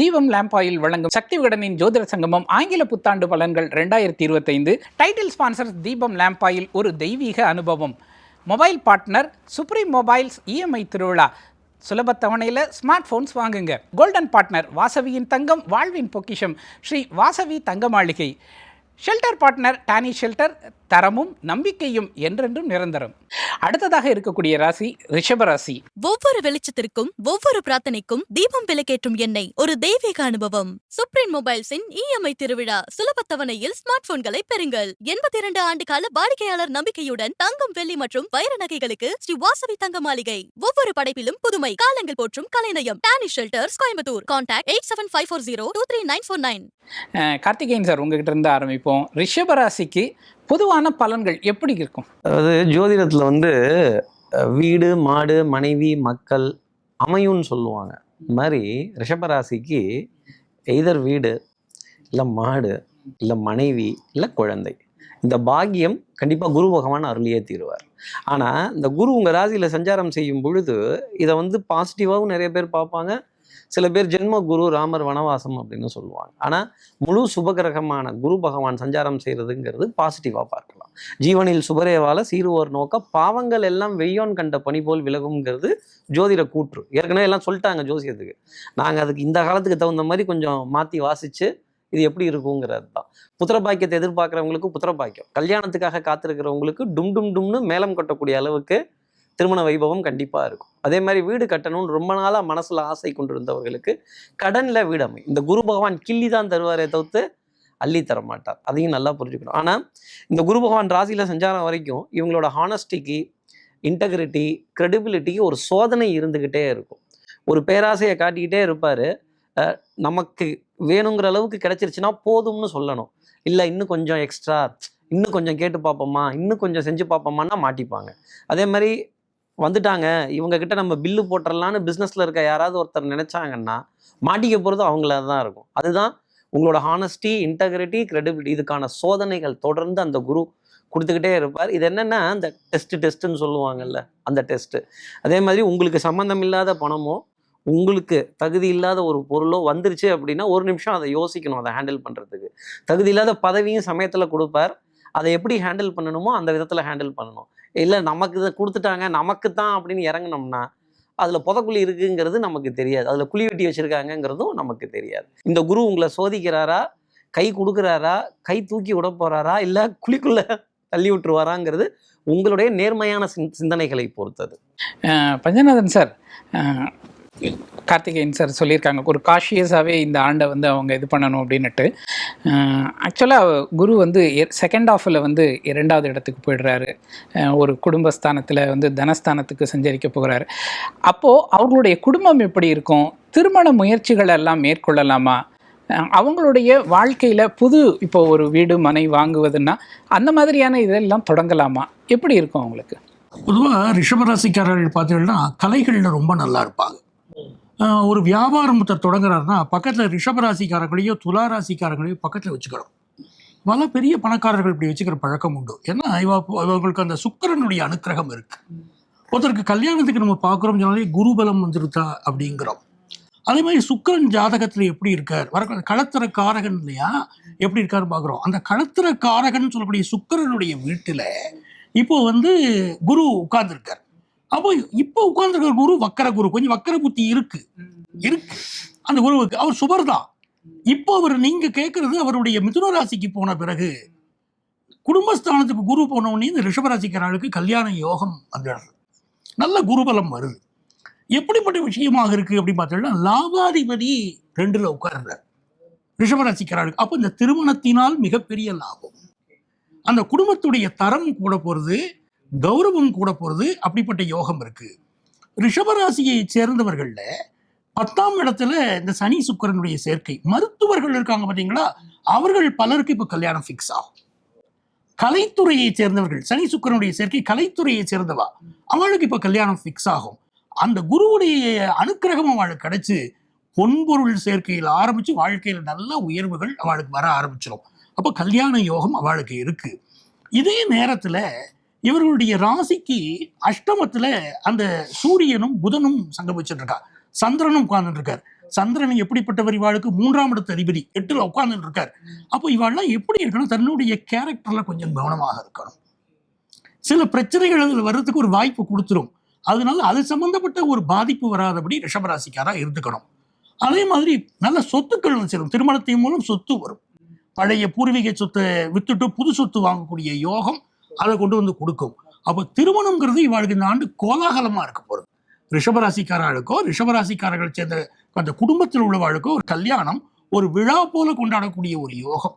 தீபம் lamp oil வழங்கும் சக்தி விகடனின் ஜோதிட சங்கமம் ஆங்கில புத்தாண்டு பலன்கள் ரெண்டாயிரத்தி இருபத்தைந்து. Title sponsor Deepam lamp oil ஒரு தெய்வீக அனுபவம். Mobile partner Supreme Mobiles EMI திருவிழா. சுலப தவணையில் ஸ்மார்ட் ஃபோன்ஸ் வாங்குங்க. கோல்டன் பார்ட்னர் வாசவியின் தங்கம் வாழ்வின் பொக்கிஷம். ஸ்ரீ வாசவி தங்க மாளிகை. ஷெல்டர் பார்ட்னர் டானி ஷெல்டர் தரமும் நம்பிக்கையும் என்றென்றும் நிரந்தரம். அடுத்ததாக இருக்கக்கூடிய ராசி ரிஷப ராசி. ஒவ்வொரு வெளிச்சத்திற்கும் ஒவ்வொரு பிரார்த்தனைக்கும் தீபம் விலக்கேற்றும் எண்ணெய் ஒரு தெய்வீக அனுபவம். சுப்ரீம் மொபைல்ஸின் இஎம்ஐ திருவிழா சுலபத்தவணையில் ஸ்மார்ட் போன்களை பெறுங்கள். எண்பத்தி இரண்டு ஆண்டு கால வாடிக்கையாளர் நம்பிக்கையுடன் தங்கம் வெள்ளி மற்றும் வைர நகைகளுக்கு ஸ்ரீ வாசவி தங்க மாளிகை. ஒவ்வொரு படைப்பிலும் புதுமை காலங்கள் போற்றும் கலைநயம். Dani Shelters Coimbatore. Contact eight seven five four zero two three nine four nine Karthikeyan sir உங்ககிட்ட இருந்து ஆரம்பிப்போம். ரிஷபராசிக்கு பொதுவான பலன்கள் எப்படி இருக்கும்? அதாவது ஜோதிடத்தில் வந்து வீடு மாடு மனைவி மக்கள் அமையும்னு சொல்லுவாங்க. இந்த மாதிரி ரிஷபராசிக்கு எய்தர் வீடு இல்லை மாடு இல்லை மனைவி இல்லை குழந்தை. இந்த பாக்கியம் கண்டிப்பாக குரு பகவான் அருளியே தீருவார். ஆனால் இந்த குரு உங்கள் ராசியில் சஞ்சாரம் செய்யும் பொழுது இதை வந்து பாசிட்டிவாகவும் நிறைய பேர் பார்ப்பாங்க. சில பேர் ஜென்ம குரு ராமர் வனவாசம் அப்படின்னு சொல்லுவாங்க. ஆனால் முழு சுபகிரகமான குரு பகவான் சஞ்சாரம் செய்கிறதுங்கிறது பாசிட்டிவாக பார்க்கலாம். ஜீவனில் சுபரேவால சீருவோர் நோக்க பாவங்கள் எல்லாம் வெய்யோன் கண்ட பணி போல் விலகுங்கிறது ஜோதிட கூற்று. ஏற்கனவே எல்லாம் சொல்லிட்டாங்க ஜோசியத்துக்கு. நாங்கள் அதுக்கு இந்த காலத்துக்கு தகுந்த மாதிரி கொஞ்சம் மாற்றி வாசித்து இது எப்படி இருக்குங்கிறது தான். புத்திரபாக்கியத்தை எதிர்பார்க்குறவங்களுக்கு புத்திரபாக்கியம் கல்யாணத்துக்காக காத்திருக்கிறவங்களுக்கு டும் டும் டும்னு மேலம் கொட்டக்கூடிய அளவுக்கு திருமண வைபவம் கண்டிப்பாக இருக்கும். அதே மாதிரி வீடு கட்டணும்னு ரொம்ப நாளாக மனசில் ஆசை கொண்டிருந்தவர்களுக்கு கடனில் வீடு அமை இந்த குரு பகவான் கிள்ளி தான் தருவாரே தவிர்த்து அள்ளி தர மாட்டார். அதையும் நல்லா புரிஞ்சுக்கணும். ஆனால் இந்த குரு பகவான் ராசியில் சஞ்சாரம் வரைக்கும் இவங்களோட ஹானஸ்டிக்கு இன்டெகிரிட்டி க்ரெடிபிலிட்டிக்கு ஒரு சோதனை இருந்துக்கிட்டே இருக்கும். ஒரு பேராசையை காட்டிக்கிட்டே இருப்பார். நமக்கு வேணுங்கிற அளவுக்கு கிடைச்சிருச்சுன்னா போதும்னு சொல்லணும். இல்லை இன்னும் கொஞ்சம் எக்ஸ்ட்ரா இன்னும் கொஞ்சம் கேட்டு பார்ப்போமா இன்னும் கொஞ்சம் செஞ்சு பார்ப்போமான்னா மாட்டிப்பாங்க. அதே மாதிரி வந்துட்டாங்க. இவங்க கிட்ட நம்ம பில்லு போட்டுடலான்னு பிஸ்னஸில் இருக்க யாராவது ஒருத்தர் நினைச்சாங்கன்னா மாட்டிக்க போகிறது அவங்கள தான் இருக்கும். அதுதான் உங்களோட ஹானஸ்டி இன்டெகிரிட்டி கிரெடிபிலிட்டி இதுக்கான சோதனைகள் தொடர்ந்து அந்த குரு கொடுத்துக்கிட்டே இருப்பார். இது என்னென்னா அந்த டெஸ்ட்டு டெஸ்ட்டுன்னு சொல்லுவாங்கல்ல அந்த டெஸ்ட்டு அதே மாதிரி உங்களுக்கு சம்மந்தம் இல்லாத பணமோ உங்களுக்கு தகுதி இல்லாத ஒரு பொருளோ வந்துருச்சு அப்படின்னா ஒரு நிமிஷம் அதை யோசிக்கணும் அதை ஹேண்டில் பண்ணுறதுக்கு தகுதி இல்லாத பதவியும் சமயத்தில் கொடுப்பார். அதை எப்படி ஹேண்டில் பண்ணணுமோ அந்த விதத்தில் ஹேண்டில் பண்ணணும். இல்லை நமக்கு இதை கொடுத்துட்டாங்க நமக்கு தான் அப்படின்னு இறங்குனோம்னா அதில் புதக்குழி இருக்குங்கிறது நமக்கு தெரியாது. அதில் குழி வெட்டி வச்சுருக்காங்கங்கிறதும் நமக்கு தெரியாது. இந்த குரு உங்களை சோதிக்கிறாரா? கை கொடுக்குறாரா? கை தூக்கி விட போகிறாரா இல்லை குழிக்குள்ளே தள்ளி விட்டுருவாராங்கிறது உங்களுடைய நேர்மையான சிந் சிந்தனைகளை பொறுத்தது. பஞ்சநாதன் சார் கார்த்திகேயன் சார் சொல்லியிருக்காங்க ஒரு காஷியஸாகவே இந்த ஆண்டை வந்து அவங்க இது பண்ணணும் அப்படின்னுட்டு. ஆக்சுவலாக குரு வந்து செகண்ட் ஆஃபில் வந்து இரண்டாவது இடத்துக்கு போயிடுறாரு. ஒரு குடும்பஸ்தானத்தில் வந்து தனஸ்தானத்துக்கு சஞ்சரிக்க போகிறாரு அப்போது அவங்களுடைய குடும்பம் எப்படி இருக்கும்? திருமண முயற்சிகள் எல்லாம் மேற்கொள்ளலாமா? அவங்களுடைய வாழ்க்கையில் புது இப்போ ஒரு வீடு மனை வாங்குவதுன்னா அந்த மாதிரியான இதெல்லாம் தொடங்கலாமா? எப்படி இருக்கும் அவங்களுக்கு? பொதுவாக ரிஷபராசிக்காரர்கள் பார்த்தீங்கன்னா கலைகளில் ரொம்ப நல்லா இருப்பாங்க. ஒரு வியாபாரம் தொடங்குறாருன்னா பக்கத்தில் ரிஷபராசிக்காரர்களையோ துளாராசிக்காரர்களையோ பக்கத்தில் வச்சுக்கணும். பல பெரிய பணக்காரர்கள் இப்படி வச்சுக்கிற பழக்கம் உண்டு. ஏன்னா இவ இவங்களுக்கு அந்த சுக்கரனுடைய அனுக்கிரகம் இருக்கு. ஒருத்தருக்கு கல்யாணத்துக்கு நம்ம பார்க்குறோம் சொன்னாலே குருபலம் வந்துருத்தா அப்படிங்கிறோம். அதே மாதிரி சுக்கிரன் ஜாதகத்தில் எப்படி இருக்கார்? வர களத்திர காரகன் இல்லையா? எப்படி இருக்காருன்னு பார்க்குறோம். அந்த களத்திர காரகன் சொல்லக்கூடிய சுக்கரனுடைய வீட்டில் இப்போ வந்து குரு உட்கார்ந்துருக்கார். அப்போ இப்போ உட்கார்ந்துருக்கிற குரு வக்கர குரு. கொஞ்சம் வக்கர புத்தி இருக்கு. இருக்கு. அந்த குருவுக்கு. அவர் சுபர் தான் இப்போ அவர் நீங்க கேட்கறது அவருடைய மிதுன ராசிக்கு போன பிறகு குடும்பஸ்தானத்துக்கு குரு போன உடனே இந்த ரிஷபராசிக்காரர்களுக்கு கல்யாண யோகம் வந்துடுறது நல்ல குருபலம் வருது. எப்படிப்பட்ட விஷயமாக இருக்கு அப்படின்னு பார்த்தோம்னா லாபாதிபதி ரெண்டுல உட்கார்றார். ரிஷபராசிக்காரர்களுக்கு. அப்போ இந்த திருமணத்தினால் மிகப்பெரிய லாபம். அந்த குடும்பத்துடைய தரம் கூட போறது கௌரவம் கூட போகிறது அப்படிப்பட்ட யோகம் இருக்கு. ரிஷபராசியை சேர்ந்தவர்கள்ல பத்தாம் இடத்துல இந்த சனி சுக்கரனுடைய சேர்க்கை மருத்துவர்கள் இருக்காங்க பார்த்தீங்களா அவர்கள் பலருக்கு இப்போ கல்யாணம் ஃபிக்ஸ் ஆகும். கலைத்துறையை சேர்ந்தவர்கள் சனி சுக்கரனுடைய சேர்க்கை கலைத்துறையை சேர்ந்தவா? அவளுக்கு இப்போ கல்யாணம் ஃபிக்ஸ் ஆகும். அந்த குருவுடைய அனுக்கிரகம் அவளுக்கு கிடைச்சு பொன்பொருள் சேர்க்கையில் ஆரம்பிச்சு வாழ்க்கையில் நல்ல உயர்வுகள் அவளுக்கு வர ஆரம்பிச்சிடும் அப்போ கல்யாண யோகம் அவளுக்கு இருக்கு. இதே நேரத்தில் இவர்களுடைய ராசிக்கு அஷ்டமத்துல அந்த சூரியனும் புதனும் சங்கமிச்சுட்டு இருக்கா சந்திரனும் உட்கார்ந்துட்டு இருக்கார் சந்திரன் எப்படிப்பட்டவர் இவாளுக்கு? மூன்றாம் இடத்து அதிபதி எட்டுல உட்கார்ந்துட்டு இருக்கார் அப்போ இவாள்லாம் எப்படி இருக்கணும்? தன்னுடைய கேரக்டர்ல கொஞ்சம் கவனமாக இருக்கணும். சில பிரச்சனைகள் அதில் வர்றதுக்கு ஒரு வாய்ப்பு கொடுத்துரும். அதனால அது சம்பந்தப்பட்ட ஒரு பாதிப்பு வராதபடி ரிஷபராசிக்காரா இருந்துக்கணும். அதே மாதிரி நல்ல சொத்துக்கள் சேரும் திருமணத்தின் மூலம் சொத்து வரும். பழைய பூர்வீக சொத்தை வித்துட்டு புது சொத்து வாங்கக்கூடிய யோகம் அதை கொண்டு வந்து கொடுக்கும். அப்போ திருமணம்ங்கிறது இவாளுக்கு இந்த ஆண்டு கோலாகலமா இருக்க போகிறது ரிஷபராசிக்காரர்களுக்கோ ரிஷபராசிக்காரர்கள் சேர்ந்த அந்த குடும்பத்தில் உள்ளவாளுக்கோ ஒரு கல்யாணம் ஒரு விழா போல கொண்டாடக்கூடிய ஒரு யோகம்.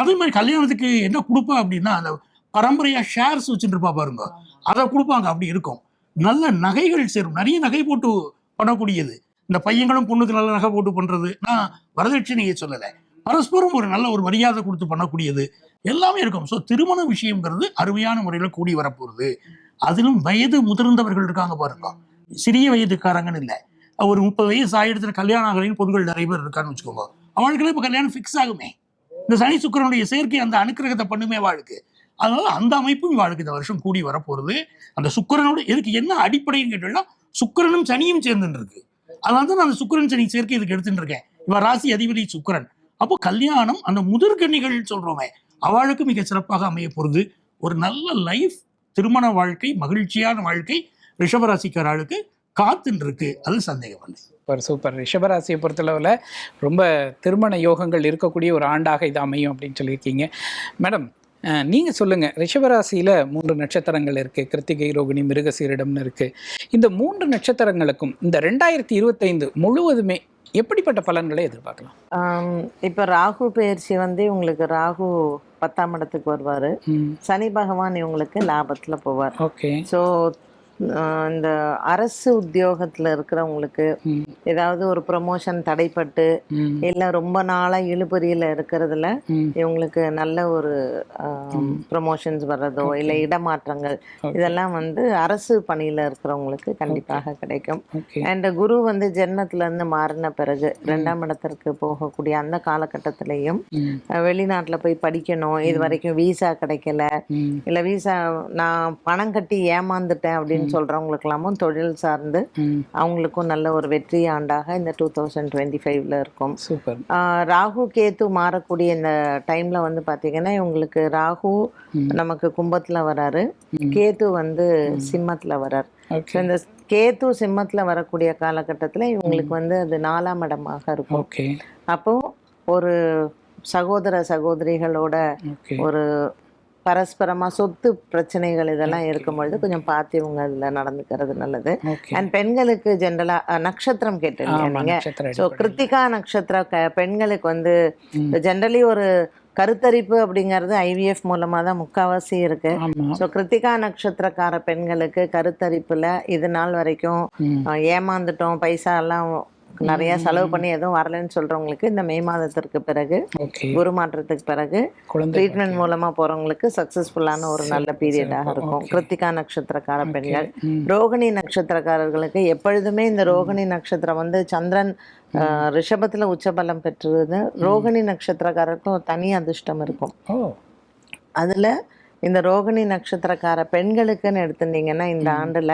அதே மாதிரி கல்யாணத்துக்கு என்ன கொடுப்பா அப்படின்னா அந்த பரம்பரையாக ஷேர்ஸ் வச்சுட்டு இருப்பா பாருங்க. அதை கொடுப்பாங்க. அப்படி இருக்கும். நல்ல நகைகள் சேரும். நிறைய நகை போட்டு பண்ணக்கூடியது. இந்த பையங்களும் பொண்ணுக்கு நல்ல நகை போட்டு பண்றது நான் வரதட்சணையை சொல்லலை. பரஸ்பரம் ஒரு நல்ல ஒரு மரியாதை கொடுத்து பண்ணக்கூடியது. எல்லாமே இருக்கும். ஸோ திருமண விஷயங்கிறது அருமையான முறையில் கூடி வரப்போகுது. அதிலும் வயது முதிர்ந்தவர்கள் இருக்காங்க பாருங்க. சிறிய வயதுக்காரங்கன்னு இல்லை. ஒரு முப்பது வயசு ஆயிரத்துல கல்யாணம் ஆகலைன்னு பொண்ணுகள் நிறைய பேர் இருக்கான்னு வச்சுக்கோங்க. அவளுக்கெல்லாம் இப்போ கல்யாணம் ஃபிக்ஸ் ஆகுமே. இந்த சனி சுக்கிரனுடைய சேர்க்கை அந்த அனுக்கிரகத்தை பண்ணுமே வாழ்க்கை. அதனால அந்த அமைப்பும் வாழ்க்கை இந்த வருஷம் கூடி வரப்போகிறது அந்த சுக்கிரனோட இதுக்கு என்ன அடிப்படைன்னு கேட்டோம்னா சுக்கிரனும் சனியும் சேர்ந்துட்டு இருக்கு. அதனால தான் நான் அந்த சுக்கிரன் சனி சேர்க்கை இதுக்கு எடுத்துட்டு இருக்கேன். இவன் ராசி அதிபதி சுக்கிரன். அப்போ கல்யாணம் அந்த முதிர்கன்னிகள் சொல்கிறோமே அவளுக்கு மிக சிறப்பாக அமைய போகிறது ஒரு நல்ல லைஃப் திருமண வாழ்க்கை மகிழ்ச்சியான வாழ்க்கை ரிஷபராசிக்காராளுக்கு காத்துன்னு இருக்கு அது சந்தேகம் இல்லை சூப்பர் சூப்பர் ரிஷபராசியை பொறுத்தளவில் ரொம்ப திருமண யோகங்கள் இருக்கக்கூடிய ஒரு ஆண்டாக இது அமையும் அப்படின்னு சொல்லியிருக்கீங்க. மேடம் நீங்கள் சொல்லுங்கள் ரிஷபராசியில் மூன்று நட்சத்திரங்கள் இருக்குது கிருத்திகை ரோகிணி மிருகசீரிடம்னு இருக்குது இந்த மூன்று நட்சத்திரங்களுக்கும் இந்த ரெண்டாயிரத்தி இருபத்தைந்து முழுவதுமே எப்படிப்பட்ட பலன்களை எதிர்பார்க்கலாம்? இப்ப ராகு பயிற்சி வந்து உங்களுக்கு ராகு பத்தாம் இடத்துக்கு வருவாரு. சனி பகவான் இவங்களுக்கு லாபத்துல போவார். ஓகே. ஸோ இந்த அரசு உத்தியோகத்துல இருக்கிறவங்களுக்கு ஏதாவது ஒரு ப்ரொமோஷன் தடைப்பட்டு இல்லை ரொம்ப நாளா இழுபறியில இருக்கிறதுல இவங்களுக்கு நல்ல ஒரு ப்ரொமோஷன்ஸ் வர்றதோ இல்லை இடமாற்றங்கள். இதெல்லாம் வந்து அரசு பணியில இருக்கிறவங்களுக்கு கண்டிப்பாக கிடைக்கும். அண்ட் குரு வந்து ஜென்மத்துல இருந்து மாறின பிறகு ரெண்டாம் இடத்திற்கு போகக்கூடிய அந்த காலகட்டத்திலையும் வெளிநாட்டுல போய் படிக்கணும். இது வரைக்கும் விசா கிடைக்கல. இல்ல விசா நான் பணம் கட்டி ஏமாந்துட்டேன் அப்படின்னு சொல்றவங்களுக்கு எல்லாமும் தொழில் சார்ந்து அவங்களுக்கும் நல்ல ஒரு வெற்றி ஆண்டாக இந்த டூ தௌசண்ட் டுவெண்ட்டி ஃபைவ்ல இருக்கும் ராகு கேத்து மாறக்கூடிய இந்த டைம்ல வந்து பாத்தீங்கன்னா இவங்களுக்கு ராகு. நமக்கு கும்பத்துல வராரு. கேத்து வந்து சிம்மத்துல வரார். இந்த கேத்து சிம்மத்துல வரக்கூடிய காலகட்டத்துல இவங்களுக்கு வந்து அது நாலாம் இடமாக இருக்கும். ஓகே. அப்போ ஒரு சகோதர சகோதரிகளோட ஒரு பரஸ்பரமா சொத்து பிரச்சனைகள் இதெல்லாம் இருக்கும் பொழுது கொஞ்சம் பார்த்து இவங்க அதுல நடந்துக்கிறது நல்லது. அண்ட் பெண்களுக்கு ஜென்ரலா நட்சத்திரம் நட்சத்திர ஸோ. கிருத்திகா நட்சத்திர க- பெண்களுக்கு வந்து. ஜென்ரலி ஒரு கருத்தரிப்பு அப்படிங்கிறது ஐவிஎஃப் மூலமா தான் முக்காவாசி இருக்கு. ஸோ கிருத்திகா நட்சத்திரக்கார பெண்களுக்கு கருத்தரிப்புல இது நாள் வரைக்கும் ஏமாந்துட்டோம் பைசா எல்லாம் நிறைய செலவு பண்ணி எதுவும் வரலன்னு சொல்றவங்களுக்கு இந்த மே மாதத்திற்கு பிறகு குரு மாற்றத்துக்கு பிறகு ட்ரீட்மெண்ட் மூலமா போறவங்களுக்கு சக்சஸ்ஃபுல்லான ஒரு நல்ல பீரியடாக இருக்கும். கிருத்திகா நட்சத்திரக்கார பெண்கள். ரோகிணி நட்சத்திரக்காரர்களுக்கு எப்பொழுதுமே இந்த ரோகிணி நட்சத்திரம் வந்து சந்திரன் ரிஷபத்துல உச்சபலம் பெற்றது. ரோகிணி நட்சத்திரக்காரருக்கும் தனி அதிர்ஷ்டம் இருக்கும். அதுல இந்த ரோகிணி நட்சத்திரக்கார பெண்களுக்குன்னு எடுத்துட்டீங்கன்னா இந்த ஆண்டுல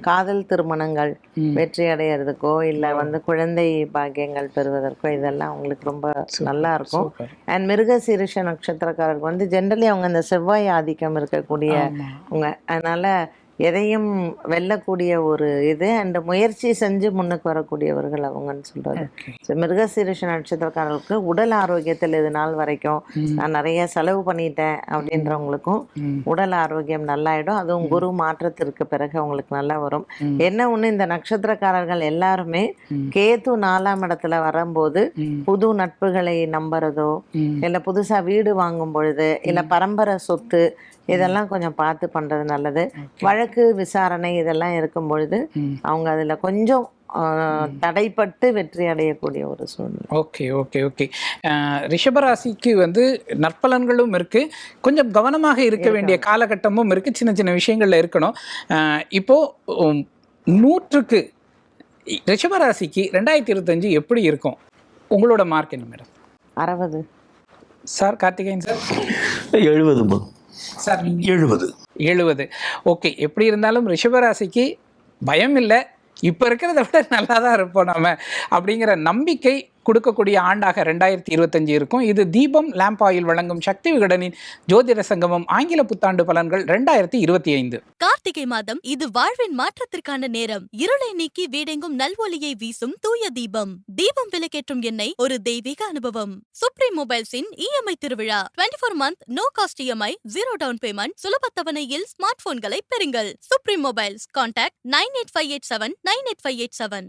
காதல் திருமணங்கள் வெற்றி அடையிறதுக்கோ இல்ல வந்து குழந்தை பாக்கியங்கள் பெறுவதற்கோ இதெல்லாம் அவங்களுக்கு ரொம்ப நல்லா இருக்கும். அண்ட் மிருக சீரிஷ நட்சத்திரக்காரருக்கு வந்து ஜென்ரலி அவங்க இந்த செவ்வாய் ஆதிக்கம் இருக்கக்கூடிய அவங்க அதனால எதையும் வெல்லக்கூடிய ஒரு இது அண்ட் முயற்சி செஞ்சு முன்னுக்கு வரக்கூடியவர்கள் அவங்கன்னு சொல்றது. ஓகே ஸோ மிருகசீரிஷ நட்சத்திரக்காரர்களுக்கு உடல் ஆரோக்கியத்தில் இது நாள் வரைக்கும். நான் நிறைய செலவு பண்ணிட்டேன் அப்படின்றவங்களுக்கும் உடல் ஆரோக்கியம் நல்லாயிடும். அதுவும் குரு மாற்றத்திற்கு பிறகு அவங்களுக்கு நல்லா வரும். என்ன ஒண்ணு இந்த நட்சத்திரக்காரர்கள் எல்லாருமே ம். கேது நாலாம் இடத்துல வரும்போது புது நட்புகளை நம்புறதோ இல்ல புதுசா வீடு வாங்கும் பொழுது இல்ல பரம்பரை சொத்து இதெல்லாம் கொஞ்சம் பார்த்து பண்றது நல்லது. வழக்கு விசாரணை இதெல்லாம் இருக்கும் பொழுது அவங்க அதுல கொஞ்சம் தடைப்பட்டு வெற்றி அடையக்கூடிய ஒரு சூழ்நிலை. Okay okay okay. ரிஷபராசிக்கு வந்து நற்பலன்களும் இருக்கு. கொஞ்சம் கவனமாக இருக்க வேண்டிய காலகட்டமும் இருக்கு. சின்ன சின்ன விஷயங்கள்ல இருக்கணும். அஹ், இப்போ உம், நூற்றுக்கு ரிஷபராசிக்கு ரெண்டாயிரத்தி இருபத்தஞ்சு எப்படி இருக்கும்? உங்களோட மார்க் என்ன மேடம் அறுபது. சார் கார்த்திகேயன் சார் எழுபது சார் எழுபது. எழுபது. ஓகே எப்படி இருந்தாலும் ரிஷபராசிக்கு பயம் இல்லை. இப்போ இருக்கிறத விட நல்லா தான் இருப்போம் நம்ம அப்படிங்கிற நம்பிக்கை கொடுக்கக்கூடிய ஆண்டாக ரெண்டாயிரத்தி இருபத்தஞ்சு இருக்கும். இது தீபம் லேம்ப் ஆயில் வழங்கும் சக்தி விகடனின் ஜோதிட சங்கமம் ஆங்கில புத்தாண்டு பலன்கள் ரெண்டாயிரத்தி இருபத்தி ஐந்து. கார்த்திகை மாதம் இது வாழ்வின் மாற்றத்திற்கான நேரம். இருளை நீக்கி வீடெங்கும் நல்வொலியை வீசும் தூய தீபம். தீபம் விலக்கேற்றும் எண்ணெய் ஒரு தெய்வீக அனுபவம். சுப்ரீம் மொபைல்ஸின் இஎம்ஐ திருவிழா. Twenty four month no cost EMI zero down payment சுலபத்தவணையில் smart போன்களை பெறுங்கள். Supreme Mobiles contact nine eight five eight seven nine eight five eight seven